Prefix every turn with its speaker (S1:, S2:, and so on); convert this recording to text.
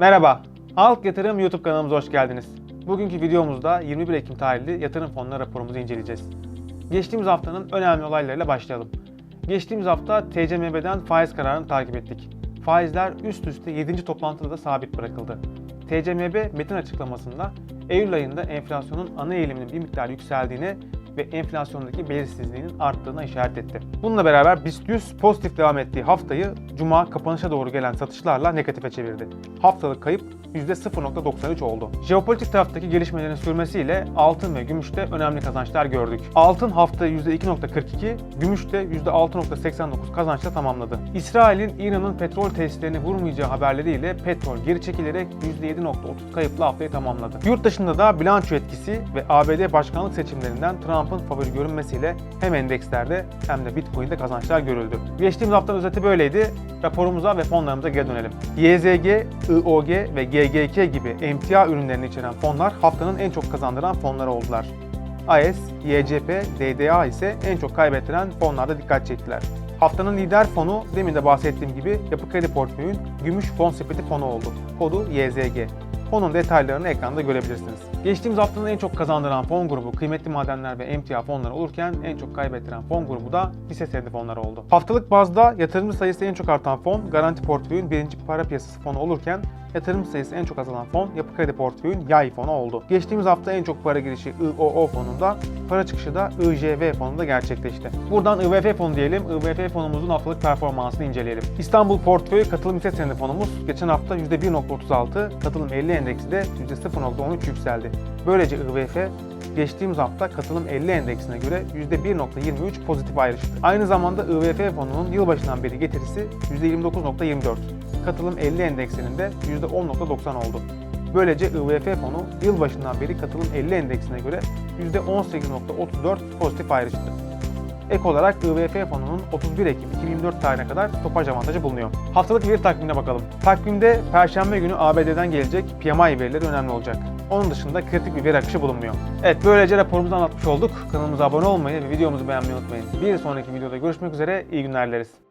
S1: Merhaba, Halk Yatırım YouTube kanalımıza hoş geldiniz. Bugünkü videomuzda 21 Ekim tarihli yatırım fonları raporumuzu inceleyeceğiz. Geçtiğimiz haftanın önemli olaylarıyla başlayalım. Geçtiğimiz hafta TCMB'den faiz kararını takip ettik. Faizler üst üste 7. toplantıda da sabit bırakıldı. TCMB metin açıklamasında Eylül ayında enflasyonun ana eğiliminin bir miktar yükseldiğini ve enflasyondaki belirsizliğinin arttığına işaret etti. Bununla beraber BIST 100 pozitif devam ettiği haftayı Cuma kapanışa doğru gelen satışlarla negatife çevirdi. Haftalık kayıp %0.93 oldu. Jeopolitik taraftaki gelişmelerin sürmesiyle altın ve gümüşte önemli kazançlar gördük. Altın hafta %2.42, gümüşte %6.89 kazançla tamamladı. İsrail'in İran'ın petrol tesislerini vurmayacağı haberleriyle petrol geri çekilerek %7.30 kayıpla haftayı tamamladı. Yurt dışında da bilanço etkisi ve ABD başkanlık seçimlerinden Trump'ın favori görünmesiyle hem endekslerde hem de Bitcoin'de kazançlar görüldü. Geçtiğimiz haftanın özeti böyleydi. Raporumuza ve fonlarımıza geri dönelim. YZG, IOG ve GGK gibi emtia ürünlerini içeren fonlar haftanın en çok kazandıran fonları oldular. AES, YCP, DDA ise en çok kaybettiren fonlarda dikkat çektiler. Haftanın lider fonu demin de bahsettiğim gibi Yapı Kredi Portföy'ün Gümüş Fon Sepeti fonu oldu. Kodu YZG. Fonun detaylarını ekranda görebilirsiniz. Geçtiğimiz haftanın en çok kazandıran fon grubu kıymetli madenler ve emtia fonları olurken en çok kaybettiren fon grubu da hisse senedi fonları oldu. Haftalık bazda yatırımcı sayısı en çok artan fon Garanti Portföy'ün birinci para piyasası fonu olurken yatırımcı sayısı en çok azalan fon Yapı Kredi Portföy'ün yay fonu oldu. Geçtiğimiz hafta en çok para girişi IOO fonunda, para çıkışı da IJV fonunda gerçekleşti. Buradan IVF fonu diyelim, IVF fonumuzun haftalık performansını inceleyelim. İstanbul Portföy katılım hisse senedi fonumuz geçen hafta %1.36, katılım 50 endeksi de %0.13 yükseldi. Böylece IVF geçtiğimiz hafta katılım 50 endeksine göre %1.23 pozitif ayrıştı. Aynı zamanda IVF fonunun yılbaşından beri getirisi %29.24. Katılım 50 endeksinin de %10.90 oldu. Böylece IVF fonu yılbaşından beri katılım 50 endeksine göre %18.34 pozitif ayrıştı. Ek olarak IVF fonunun 31 Ekim 2024 tarihine kadar stopaj avantajı bulunuyor. Haftalık veri takvimine bakalım. Takvimde Perşembe günü ABD'den gelecek PMI verileri önemli olacak. Onun dışında kritik bir veri akışı bulunmuyor. Evet böylece raporumuzu anlatmış olduk. Kanalımıza abone olmayı ve videomuzu beğenmeyi unutmayın. Bir sonraki videoda görüşmek üzere, iyi günler dileriz.